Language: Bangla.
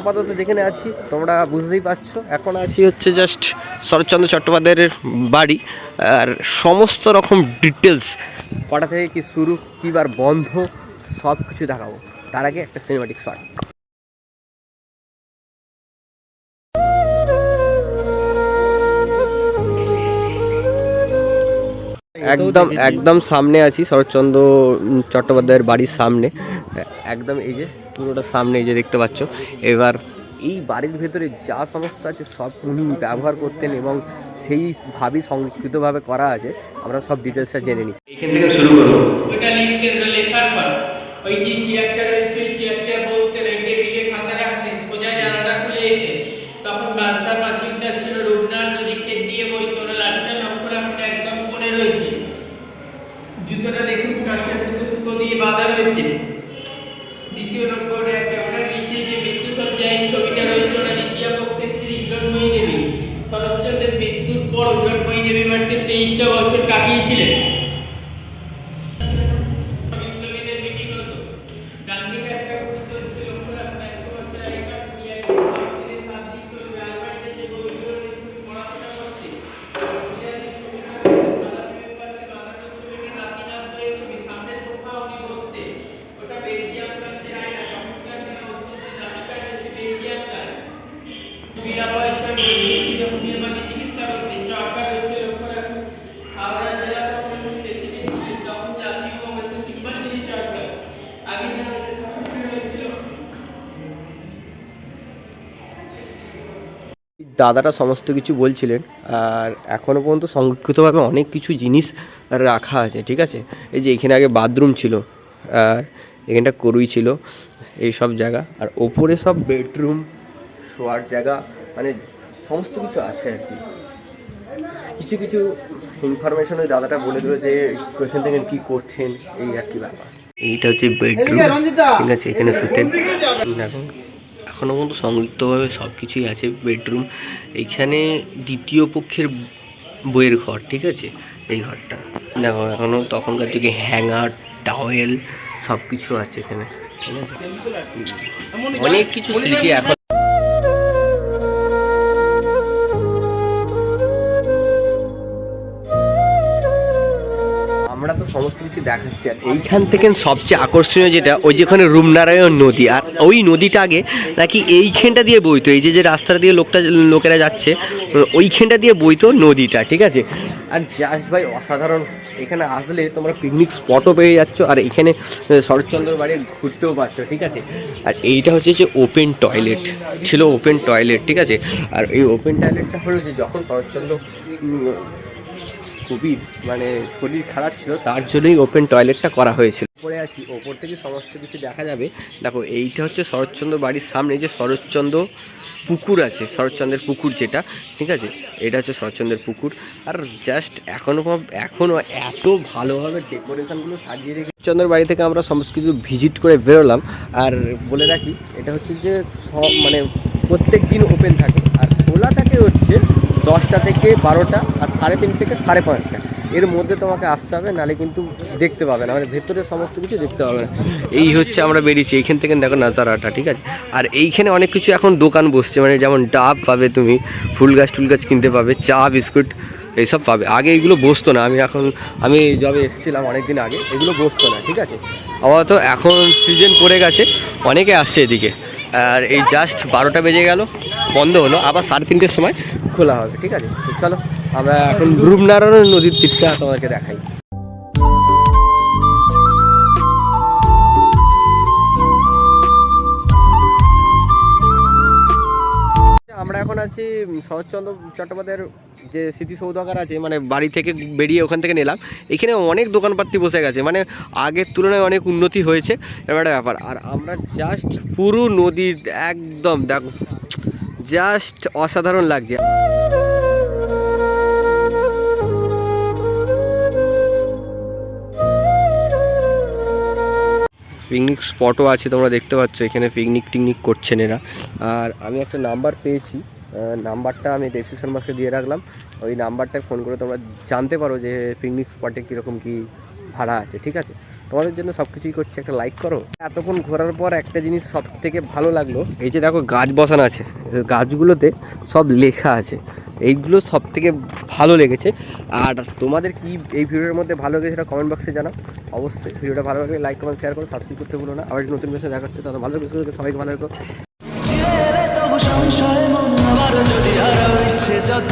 আপাতত যেখানে আছি, তোমরা বুঝতেই পারছ। এখন আছি হচ্ছে জাস্ট শরৎচন্দ্র চট্টোপাধ্যায়ের বাড়ি। আর সমস্ত রকম ডিটেলস কটা থেকে কি শুরু কিবার বন্ধ সব কিছু দেখাবো। তার আগে একটা সিনেমাটিক শট একদম একদম সামনে আছি শরৎচন্দ্র চট্টোপাধ্যায়ের বাড়ির সামনে। একদম এই যে পুরোটা সামনে এই যে দেখতে পাচ্ছ। এবার এই বাড়ির ভেতরে যা সমস্ত আছে সব উনি ব্যবহার করতেন এবং সেইভাবেই সংরক্ষিতভাবে করা আছে। আমরা সব ডিটেলসটা জেনে নিই। এখান থেকে শুরু করব ওটা লিখতে লেখার পর ওই যে চেয়ারটা রয়েছে চেয়ারটা বাঁধা রয়েছে। দ্বিতীয় নম্বরে একটা ওটার নিচে যে মৃত্যুসজ্জায় ছবিটা রয়েছে ওটা দ্বিতীয় পক্ষের স্ত্রী হিরণময়ী দেবী। শরৎচন্দ্রের মৃত্যুর পর হিরণময়ী দেবী মাত্র তেইশটা বছর কাটিয়েছিলেন। দাদাটা সমস্ত কিছু বলছিলেন, আর এখনও পর্যন্ত সংরক্ষিতভাবে অনেক কিছু জিনিস রাখা আছে, ঠিক আছে? এই যে এখানে আগে বাথরুম ছিল, আর এখানটা করুই ছিল, এই সব জায়গা, আর ওপরে সব বেডরুম শোয়ার জায়গা মানে সমস্ত কিছু আছে আর কি। কিছু কিছু ইনফরমেশন ওই দাদাটা বলে দিল যে এখান থেকে কী করছেন এই আর কি ব্যাপার। এইটা হচ্ছে বেডরুম ঠিক আছে এখানে শুতেন এখন এখনও পর্যন্ত সংযুক্তভাবে সব কিছুই আছে বেডরুম এইখানে দ্বিতীয় পক্ষের বইয়ের ঘর ঠিক আছে এই ঘরটা। দেখো এখনও তখনকার যুগে হ্যাঙ্গার টাওয়েল সব কিছু আছে এখানে ঠিক আছে। অনেক কিছু স্মৃতি এখন সমস্ত কিছু দেখাচ্ছি। আর এইখান থেকে সবচেয়ে আকর্ষণীয় যেটা, ওই যেখানে রূপনারায়ণ নদী। আর ওই নদীটা আগে নাকি এইখানটা দিয়ে বইতো, এই যে যে রাস্তাটা দিয়ে লোকটা, লোকেরা যাচ্ছে, ওইখানটা দিয়ে বইতো নদীটা, ঠিক আছে? আর জাস্ট ভাই, অসাধারণ। এখানে আসলে তোমরা পিকনিক স্পটও পেয়ে যাচ্ছ, আর এখানে শরৎচন্দ্র বাড়ি ঘুরতেও পারছ, ঠিক আছে? আর এইটা হচ্ছে যে ওপেন টয়লেট ছিল ওপেন টয়লেট ঠিক আছে? আর এই ওপেন টয়লেটটা হলো যে, যখন শরৎচন্দ্র খুবই মানে শরীর খারাপ ছিল, তার জন্যই ওপেন টয়লেটটা করা হয়েছিল। পরে আছি, ওপর থেকে সমস্ত কিছু দেখা যাবে। দেখো, এইটা হচ্ছে শরৎচন্দ্র বাড়ির সামনে যে শরৎচন্দ্র পুকুর আছে, শরৎচন্দ্রের পুকুর যেটা, ঠিক আছে? এটা হচ্ছে শরৎচন্দ্রের পুকুর। আর জাস্ট এখনও এখনও এত ভালোভাবে ডেকোরেশনগুলো সাজিয়ে রেখে চন্দ্র বাড়ি থেকে আমরা সমস্ত কিছু ভিজিট করে বেরোলাম। আর বলে রাখি, এটা হচ্ছে যে সব মানে প্রত্যেক দিন ওপেন থাকে। আর খোলা থাকে হচ্ছে দশটা থেকে বারোটা আর সাড়ে তিন থেকে সাড়ে পাঁচটা। এর মধ্যে তোমাকে আসতে হবে, নাহলে কিন্তু দেখতে পাবে না। মানে ভেতরে সমস্ত কিছু দেখতে পাবে না। এই হচ্ছে আমরা বেরিয়েছি এইখান থেকে দেখো নাজারাটা, ঠিক আছে? আর এইখানে অনেক কিছু এখন দোকান বসছে মানে যেমন ডাব পাবে তুমি, ফুল গাছ টুল গাছ কিনতে পাবে, চা, বিস্কুট, এইসব পাবে। আগে এগুলো বসতো না, আমি এখন, আমি যবে এসেছিলাম অনেক দিন আগে, এগুলো বসতো না, ঠিক আছে? আমার তো এখন সিজন পড়ে গেছে, অনেকে আসছে এদিকে। আর এই জাস্ট বারোটা বেজে গেল, বন্ধ হলো, আবার সাড়ে তিনটের সময় খোলা হবে, ঠিক আছে? চলো, আমরা এখন রূপনারায়ণ নদীর তীরটা তোমাদেরকে দেখাই। আমরা এখন আছি শরৎচন্দ্র চট্টোপাধ্যায়ের যে স্মৃতিসৌধাগার আছে মানে বাড়ি থেকে বেরিয়ে ওখান থেকে নিলাম। এখানে অনেক দোকানপাতি বসে গেছে মানে আগের তুলনায় অনেক উন্নতি হয়েছে। এবার একটা ব্যাপার, আর আমরা জাস্ট পুরো নদীর একদম, দেখো জাস্ট অসাধারণ লাগছে। পিকনিক স্পটও আছে, তোমরা দেখতে পাচ্ছ, এখানে পিকনিক টিকনিক করছেন এরা। আর আমি একটা নাম্বার পেয়েছি নাম্বারটা আমি ডেসক্রিপশন বক্সে দিয়ে রাখলাম। ওই নাম্বারটায় ফোন করে তোমরা জানতে পারো যে পিকনিক স্পটে কীরকম কী ভাড়া আছে, ঠিক আছে? তোমাদের জন্য সব কিছুই করছি, একটা লাইক করো। এতক্ষণ ঘোরার পর একটা জিনিস সব থেকে ভালো লাগল, এই যে দেখো গাছ বসানো আছে গাছগুলোতে সব লেখা আছে, এইগুলো সব থেকে ভালো লেগেছে। আর তোমাদের কি এই ভিডিওর মধ্যে ভালো লেগেছে সেটা কমেন্ট বক্সে জানাও। অবশ্যই ভিডিওটা ভালো লাগলে লাইক কমেন্ট শেয়ার করো সাবস্ক্রাইব করতে ভুলো না। আবার নতুন বিষয়ে দেখা হচ্ছে তাহলে ভালো কিছু সবাইকে ভালো মন যদি ইচ্ছে যত